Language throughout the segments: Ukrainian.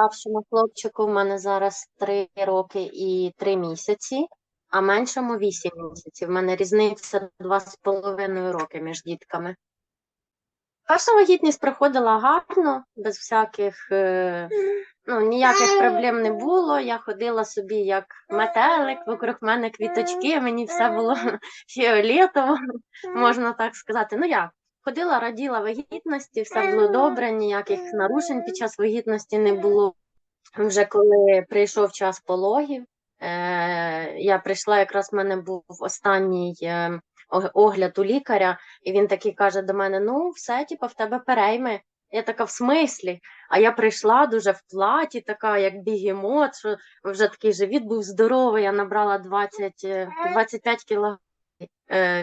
Старшому хлопчику в мене зараз 3 роки і 3 місяці, а меншому 8 місяців. В мене різниця 2,5 роки між дітками. Перша вагітність проходила гарно, без всяких, е, ну, ніяких проблем не було. Я ходила собі як метелик, вокруг мене квіточки, мені все було фіолетово, можна так сказати. Ну як? Ходила, раділа вагітності, все було добре, ніяких нарушень під час вагітності не було. Вже коли прийшов час пологів, е, я прийшла, якраз в мене був останній е, огляд у лікаря, і він такий каже до мене: ну, все, типу, в тебе перейми. Я така, в смислі? А я прийшла дуже в платі, така, як бігемот, що вже такий живіт був здоровий, я набрала 20, е, 25 кілограмів.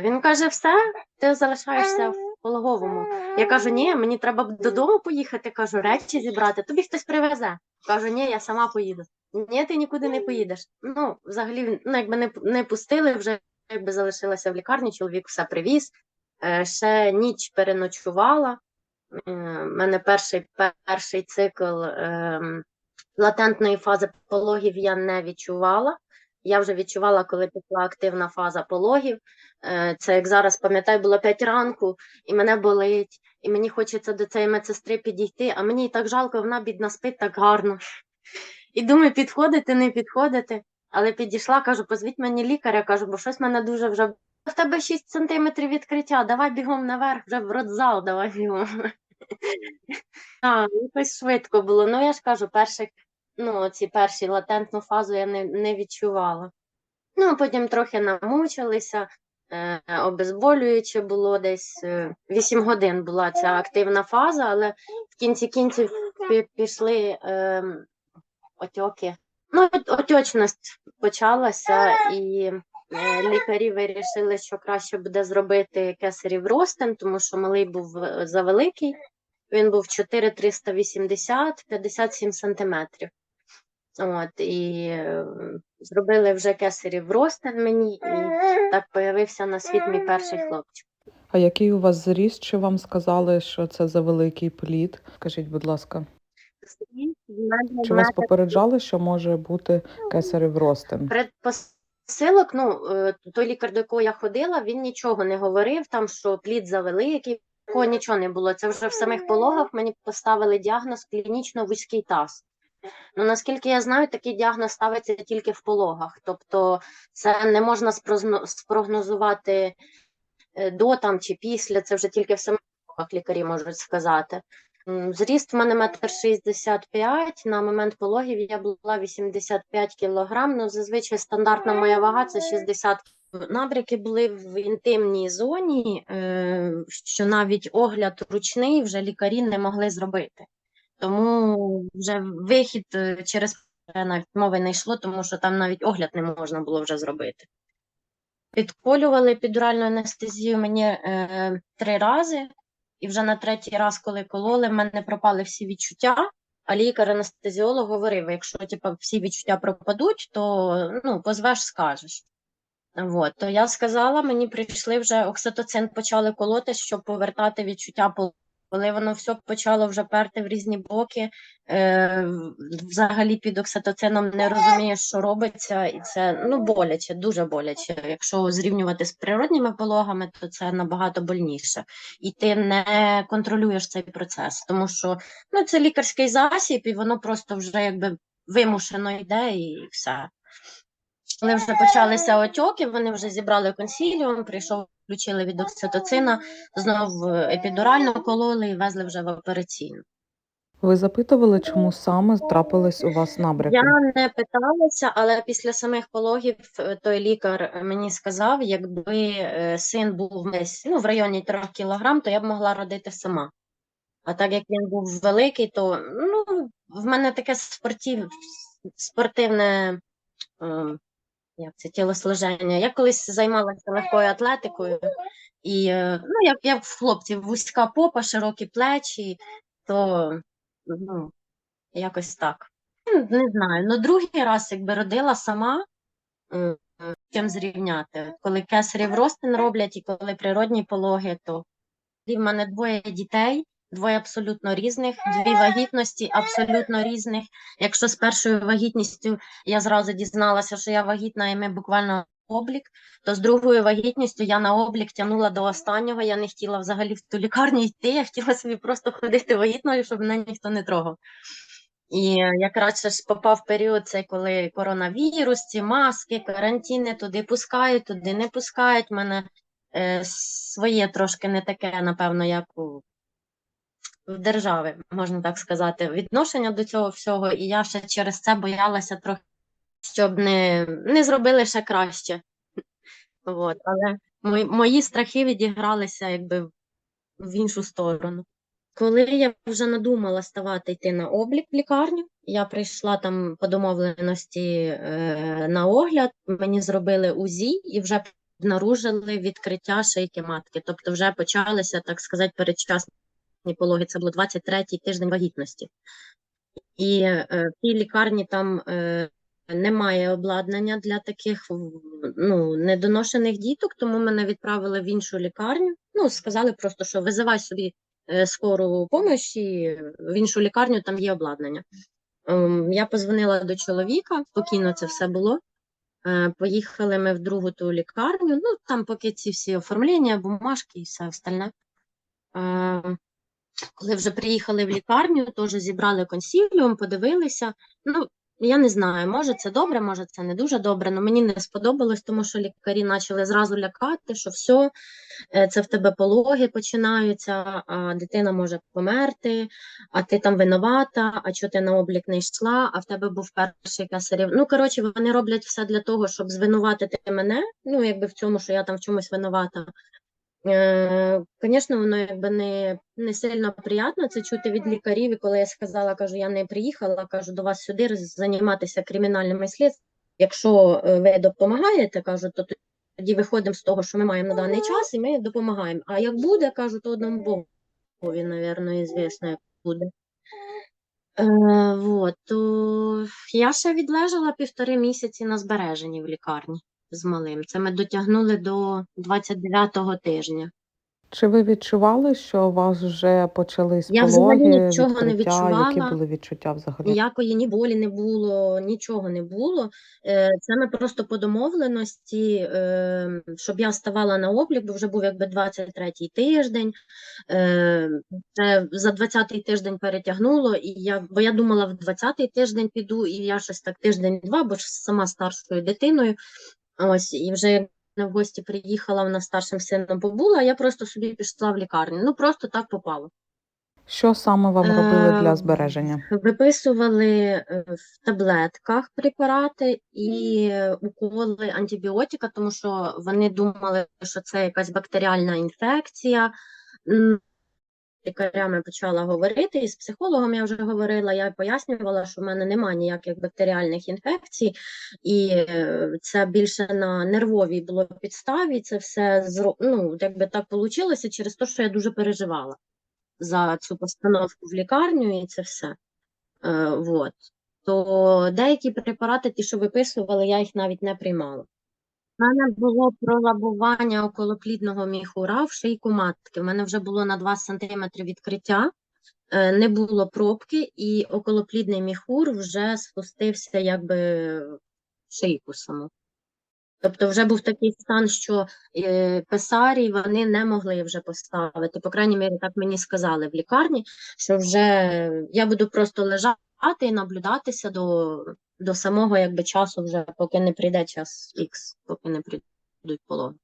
Він каже: все, ти залишаєшся в пологовому. Я кажу, ні, мені треба додому поїхати, кажу, речі зібрати, тобі хтось привезе. Кажу, ні, я сама поїду. Ні, ти нікуди не поїдеш. Ну, взагалі, ну, якби не, не пустили, вже якби залишилася в лікарні, чоловік все привіз. Е, ще ніч переночувала. У мене перший, перший цикл ем, латентної фази пологів я не відчувала. Я вже відчувала, коли пішла активна фаза пологів. Е, Це як зараз пам'ятаю, було 5 ранку, і мене болить, і мені хочеться до цієї медсестри підійти, а мені і так жалко, вона бідна спить так гарно. І думаю, підходити, не підходити. Але підійшла, кажу, позвіть мені лікаря, кажу, бо щось в мене дуже вже. В тебе 6 сантиметрів відкриття, давай бігом наверх, вже в родзал, давай бігом. Якось швидко було. Ну, я ж кажу, перших, ну, ці перші латентну фазу я не, не відчувала. Ну, потім трохи намучилися, е, обезболююче було десь е, 8 годин була ця активна фаза, але в кінці кінців пішли е, отьоки. Ну, от- отечність почалася, і е, лікарі вирішили, що краще буде зробити кесарів ростин, тому що малий був е, завеликий. Він був 4,380, 57 сантиметрів. От, і е, зробили вже кесарів ростин мені, і так появився на світ мій перший хлопчик. А який у вас зріст? Чи вам сказали, що це за великий плід? Скажіть, будь ласка, чи вас попереджали, що може бути кесарів ростин? Предпосилок, ну, е, той лікар, до якого я ходила, він нічого не говорив, там, що плід завеликий, такого нічого не було. Це вже в самих пологах мені поставили діагноз клінічно вузький таз. Ну, наскільки я знаю, такий діагноз ставиться тільки в пологах. Тобто це не можна спрогнозувати е, до там чи після, це вже тільки в самих пологах лікарі можуть сказати. Зріст в мене метр шістдесят п'ять. На момент пологів я була 85 кілограм. Ну, зазвичай стандартна моя вага це 60 Набряки були в інтимній зоні, е, що навіть огляд ручний вже лікарі не могли зробити. Тому вже вихід е, через навіть мови не йшло, тому що там навіть огляд не можна було вже зробити. Підколювали епідуральну анестезію мені е, три рази, і вже на третій раз, коли кололи, в мене пропали всі відчуття. А лікар-анестезіолог говорив: якщо типу, всі відчуття пропадуть, то ну, позвеш, скажеш. Вот. То я сказала, мені прийшли вже окситоцин почали колоти, щоб повертати відчуття пол- коли воно все почало вже перти в різні боки, е, взагалі під окситоцином не розумієш, що робиться, і це ну боляче, дуже боляче. Якщо зрівнювати з природніми пологами, то це набагато больніше. І ти не контролюєш цей процес, тому що ну, це лікарський засіб, і воно просто вже якби вимушено йде і все. Коли вже почалися отьоки, вони вже зібрали консіліум, прийшов, включили від окситоцина, знов епідурально кололи і везли вже в операційну. Ви запитували, чому саме трапились у вас набряки? Я не питалася, але після самих пологів е, той лікар мені сказав, якби е, син був десь ну, в районі 3 кілограм, то я б могла родити сама. А так як він був великий, то ну, в мене таке спортив, спортивне е, як це, тілосложення. Я колись займалася легкою атлетикою, і е, ну, як, як в хлопців, вузька попа, широкі плечі, то ну, якось так. Ну, Не знаю. Ну, другий раз, якби родила сама, чим зрівняти. Коли кесарів ростин роблять і коли природні пологи, то і в мене двоє дітей, двоє абсолютно різних, дві вагітності абсолютно різних. Якщо з першою вагітністю я зразу дізналася, що я вагітна, і ми буквально облік, то з другою вагітністю я на облік тягнула до останнього. Я не хотіла взагалі в ту лікарню йти, я хотіла собі просто ходити вагітною, щоб мене ніхто не трогав. І якраз ще ж попав період, цей, коли коронавірус, ці маски, карантини, туди пускають, туди не пускають. У мене е, своє трошки не таке, напевно, як у держави, можна так сказати, відношення до цього всього, і я ще через це боялася трохи, щоб не, не зробили ще краще. От, але мої, мої страхи відігралися якби в іншу сторону. Коли я вже надумала ставати йти на облік в лікарню, я прийшла там по домовленості е, на огляд, мені зробили УЗІ і вже обнаружили відкриття шийки матки. Тобто вже почалися, так сказати, передчасні пологи. Це було 23-й тиждень вагітності. І е, в тій лікарні там е, немає обладнання для таких ну, недоношених діток, тому мене відправили в іншу лікарню. Ну, сказали просто, що визивай собі е, скору помощь і в іншу лікарню, там є обладнання. Ем, Я позвонила до чоловіка, спокійно це все було. Поїхали ми в другу ту лікарню. Ну, там поки ці всі оформлення, бумажки і все остальне. Е, Коли вже приїхали в лікарню, теж зібрали консіліум, подивилися. Ну, я не знаю, може це добре, може це не дуже добре, але мені не сподобалось, тому що лікарі почали зразу лякати, що все, е, це в тебе пологи починаються, а дитина може померти, а ти там винувата, а чого ти на облік не йшла, а в тебе був перший кесарів. Ну, коротше, вони роблять все для того, щоб звинуватити мене, ну, якби в цьому, що я там в чомусь винувата. Е, Звісно, воно якби не, не сильно приємно це чути від лікарів. І коли я сказала, кажу, я не приїхала, кажу до вас сюди займатися кримінальними слідствами. Якщо е, ви допомагаєте, кажу, то тоді виходимо з того, що ми маємо на даний час, і ми допомагаємо. А як буде, кажу, то одному Богові, напевно, звісно, як буде. Е, вот, то я ще відлежала півтори місяці на збереженні в лікарні з малим. Це ми дотягнули до 29-го тижня. Чи ви відчували, що у вас вже почались Я взагалі пологи, нічого не відкриття? Які відчувала. були відчуття взагалі? Ніякої ні болі не було, нічого не було. Е, Це ми просто по домовленості, е, щоб я ставала на облік, бо вже був якби 23-й тиждень. Е, Це за 20-й тиждень перетягнуло, і я, бо я думала, в 20-й тиждень піду, і я щось так тиждень-два, бо ж сама старшою дитиною. Ось, і вже в гості приїхала, вона старшим сином побула, а я просто собі пішла в лікарню. Ну, просто так попало. Що саме вам робили для Е, збереження? Виписували е, в таблетках препарати і уколи антибіотика, тому що вони думали, що це якась бактеріальна інфекція. Лікарями почала говорити, і з психологом я вже говорила, я пояснювала, що в мене немає ніяких бактеріальних інфекцій, і е, це більше на нервовій було підставі. Це все ну, якби так вийшло через те, що я дуже переживала за цю постановку в лікарню і це все. Е, вот. То деякі препарати, ті, що виписували, я їх навіть не приймала. У мене було пролабування околоплідного міхура в шийку матки. У мене вже було на 2 см відкриття, е, не було пробки, і околоплідний міхур вже спустився якби в шийку саму. Тобто вже був такий стан, що е, писарі вони не могли вже поставити. По крайній мірі, так мені сказали в лікарні, що вже я буду просто лежати і наблюдатися до, до самого якби, часу, вже, поки не прийде час Х, поки не прийдуть пологи.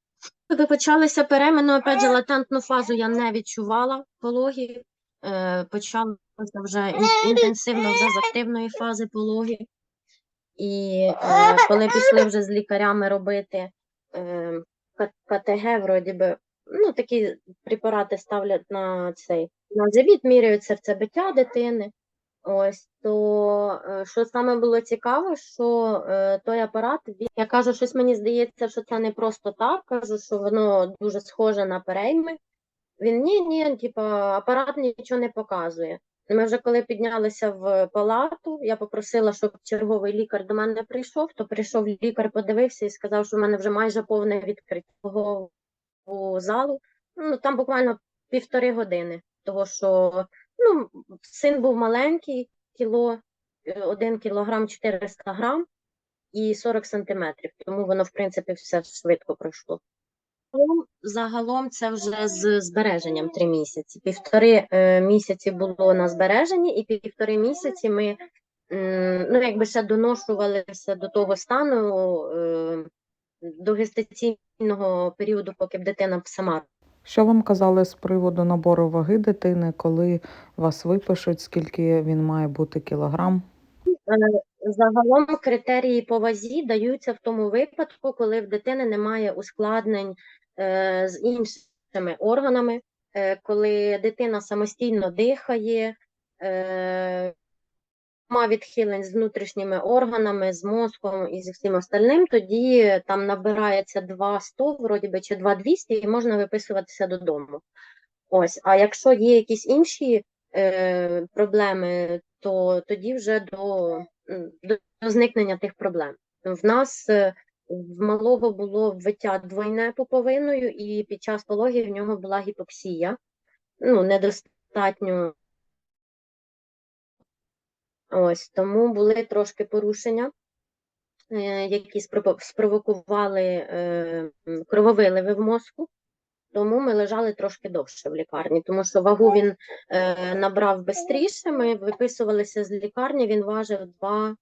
Коли почалися переміни, опять же, латентну фазу я не відчувала пологів. Е, почалося вже інтенсивно вже з активної фази пологів. І е, коли пішли вже з лікарями робити е, КТГ, вроді би, ну такі препарати ставлять на цей на живіт, міряють серцебиття дитини. Ось то е, що саме було цікаво, що е, той апарат, він, я кажу, щось мені здається, що це не просто так. Кажу, що воно дуже схоже на перейми. Він ні, ні, типа апарат нічого не показує. Ми вже коли піднялися в палату, я попросила, щоб черговий лікар до мене прийшов, то прийшов лікар, подивився і сказав, що в мене вже майже повне відкриття залу. Ну там буквально півтори години того що ну, син був маленький, кіло, 1 кілограм 400 грам і 40 сантиметрів, тому воно, в принципі, все швидко пройшло. Загалом- Загалом це вже з збереженням три місяці. Півтори е, місяці було на збереженні, і півтори місяці ми м, ну, якби ще доношувалися до того стану е, до гестаційного періоду, поки б дитина сама Що вам казали з приводу набору ваги дитини, коли вас випишуть, скільки він має бути кілограм? Е, Загалом критерії по вазі даються в тому випадку, коли в дитини немає ускладнень е, з іншими органами, е, коли дитина самостійно дихає, е, має відхилень з внутрішніми органами, з мозком і зі всім остальним, тоді там набирається 2,100, вроді би, чи 2,200 і можна виписуватися додому. Ось, а якщо є якісь інші е, проблеми, то тоді вже до, до, до зникнення тих проблем. В нас е, в малого було виття двойне пуповиною, і під час пологів в нього була гіпоксія, ну, недостатньо. Ось, тому були трошки порушення, е, які спровокували е, крововиливи в мозку. Тому ми лежали трошки довше в лікарні, тому що вагу він е, набрав швидше. Ми виписувалися з лікарні, він важив 2,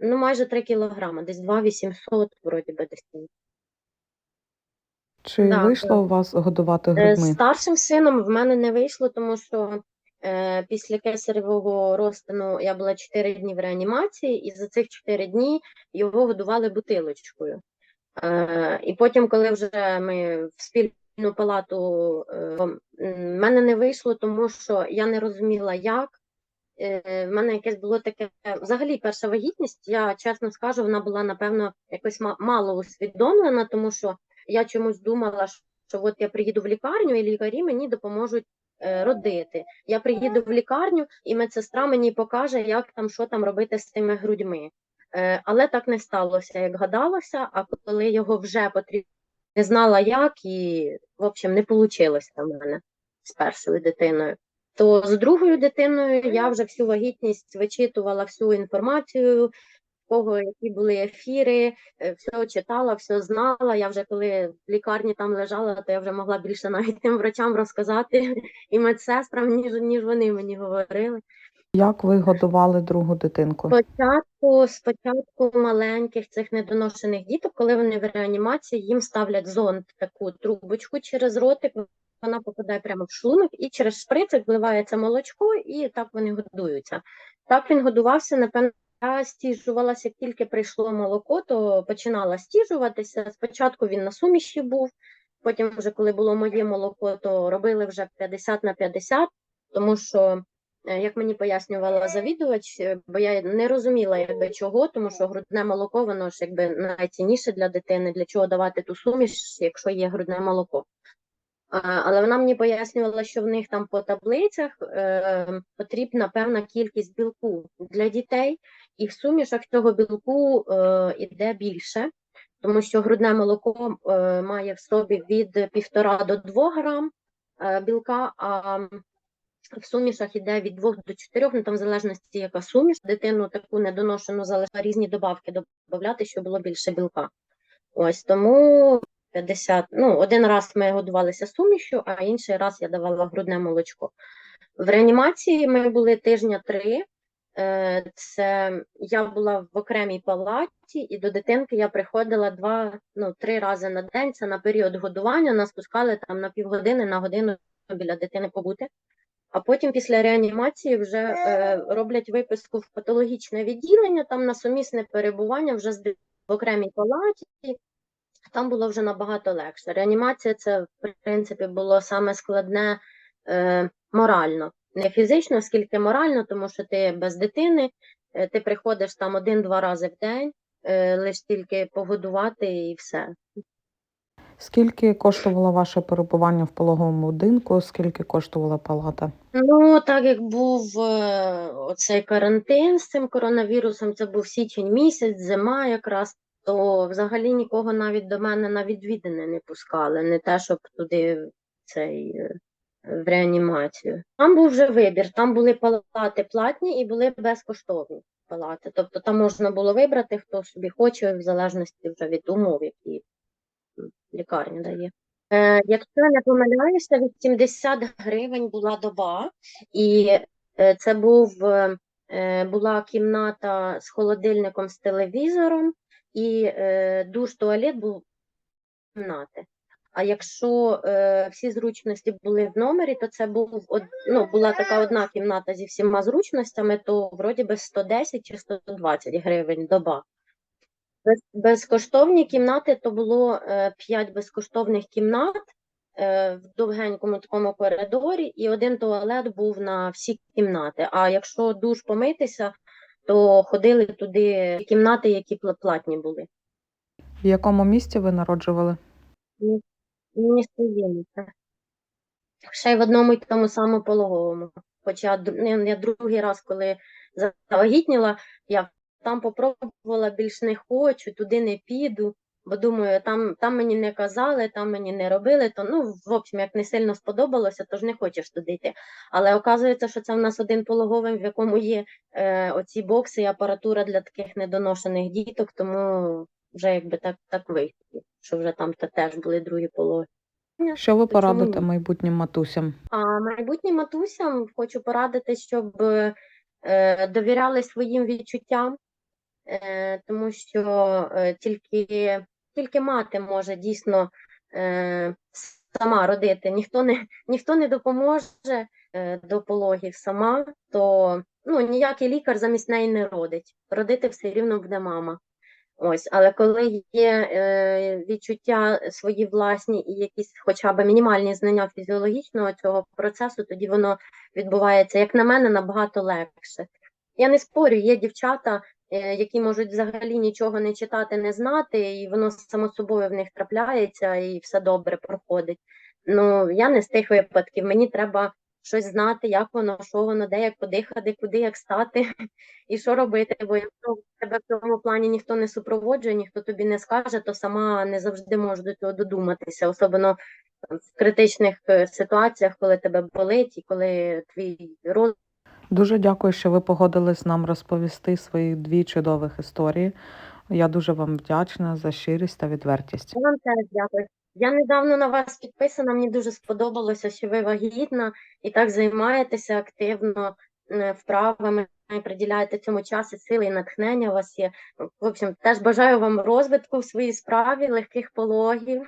ну майже 3 кілограми, десь 2,800, вроді би десь. Чи Да, вийшло у вас годувати Е, грудьми? Старшим сином в мене не вийшло, тому що е, після кесаревого розтину я була 4 дні в реанімації, і за цих 4 дні його годували бутилочкою. Е, і потім, коли вже ми в спільну палату, е, в мене не вийшло, тому що я не розуміла, як. Е, в мене якесь було таке, взагалі, перша вагітність, я чесно скажу, вона була, напевно, якось мало усвідомлена, тому що я чомусь думала, що от я приїду в лікарню, і лікарі мені допоможуть е, родити. Я приїду в лікарню, і медсестра мені покаже, як там, що там робити з тими грудьми. Е, але так не сталося, як гадалося, а коли його вже потрібно, не знала як, і, в общем, не вийшло в мене з першою дитиною. То з другою дитиною я вже всю вагітність вичитувала всю інформацію, кого які були ефіри, е, все читала, все знала. Я вже коли в лікарні там лежала, то я вже могла більше навіть тим врачам розказати і медсестрам, ніж, ніж вони мені говорили. Як ви годували другу дитинку? Спочатку, спочатку маленьких цих недоношених діток, коли вони в реанімації, їм ставлять зонд, таку трубочку через ротик, вона попадає прямо в шлунок, і через шприцик вливається молочко, і так вони годуються. Так він годувався, напевно, я стіжувалася, як тільки прийшло молоко, то починала стіжуватися. Спочатку він на суміші був, потім, вже коли було моє молоко, то робили вже 50 на 50, тому що Е, як мені пояснювала завідувач, е, бо я не розуміла, якби чого, тому що грудне молоко, воно ж якби найцінніше для дитини, для чого давати ту суміш, якщо є грудне молоко. Але вона мені пояснювала, що в них там по таблицях е, потрібна певна кількість білку для дітей, і в сумішах цього білку е, іде більше, тому що грудне молоко е, має в собі від півтора до 2 грам е, білка, а в сумішах іде від 2 до 4, ну там в залежності яка суміш, дитину таку недоношену залишає різні добавки додати, щоб було більше білка. Ось тому 50, ну один раз ми годувалися сумішю, а інший раз я давала грудне молочко. В реанімації ми були тижня три. Е, Це я була в окремій палаті, і до дитинки я приходила два, ну три рази на день. Це на період годування. Нас пускали там на півгодини, на годину біля дитини побути. А потім після реанімації вже е, роблять виписку в патологічне відділення, там на сумісне перебування вже в окремій палаті. Там було вже набагато легше. Реанімація це, в принципі, було саме складне е, морально. Не фізично, скільки морально, тому що ти без дитини, е, ти приходиш там один-два рази в день, е, лише тільки погодувати і все. Скільки коштувало ваше перебування в пологовому будинку? Скільки коштувала палата? Ну, так як був е, оцей карантин з цим коронавірусом, це був січень місяць, зима якраз, то взагалі нікого навіть до мене на відвідини не пускали, не те, щоб туди цей. е, в реанімацію. Там був вже вибір, там були палати платні і були безкоштовні палати. Тобто там можна було вибрати, хто собі хоче, в залежності вже від умов, які лікарня дає. Е, якщо не помиляюся, 80 гривень була доба, і е, це був, е, була кімната з холодильником з телевізором, і е, душ туалет був кімнати. А якщо е, всі зручності були в номері, то це був од, ну, була така одна кімната зі всіма зручностями, то вроді би 110 чи 120 гривень доба. Без, безкоштовні кімнати то було е, 5 безкоштовних кімнат е, в довгенькому такому коридорі, і один туалет був на всі кімнати. А якщо душ помитися, то ходили туди кімнати, які пла- платні були. В якому місті ви народжували? Мені Вінниця. Ще й в одному й тому самому пологовому. Хоча ну, я другий раз, коли завагітніла, я там попробувала, більш не хочу, туди не піду, бо думаю, там, там мені не казали, там мені не робили, то ну, в общем, як не сильно сподобалося, то ж не хочеш туди йти. Але оказується, що це в нас один пологовий, в якому є е, оці бокси і апаратура для таких недоношених діток, тому вже якби так, так вийшло, що вже там та теж були другі пологи. Що ви то порадите ні? майбутнім матусям? А майбутнім матусям хочу порадити, щоб е, довіряли своїм відчуттям, тому що е, тільки, тільки мати може дійсно е, сама родити. Ніхто не, ніхто не допоможе е, до пологів сама, то ну, ніякий лікар замість неї не родить. Родити все рівно буде мама. Ось, але коли є е, відчуття свої власні і якісь хоча б мінімальні знання фізіологічного цього процесу, тоді воно відбувається, як на мене, набагато легше. Я не спорю, є дівчата, е, які можуть взагалі нічого не читати, не знати, і воно само собою в них трапляється і все добре проходить. Ну, я не з тих випадків. Мені треба щось знати, як воно, що воно, де як подихати, куди як стати і що робити. Бо якщо тебе в цьому плані ніхто не супроводжує, ніхто тобі не скаже, то сама не завжди можеш до цього додуматися, особливо в критичних е, ситуаціях, коли тебе болить і коли твій роз Дуже дякую, що ви погодились нам розповісти свої дві чудових історії. Я дуже вам вдячна за щирість та відвертість. Вам теж дякую. Я недавно на вас підписана, мені дуже сподобалося, що ви вагітна і так займаєтеся активно е, вправами, приділяєте цьому час і сили, і натхнення у вас є. В общем, теж бажаю вам розвитку в своїй справі, легких пологів.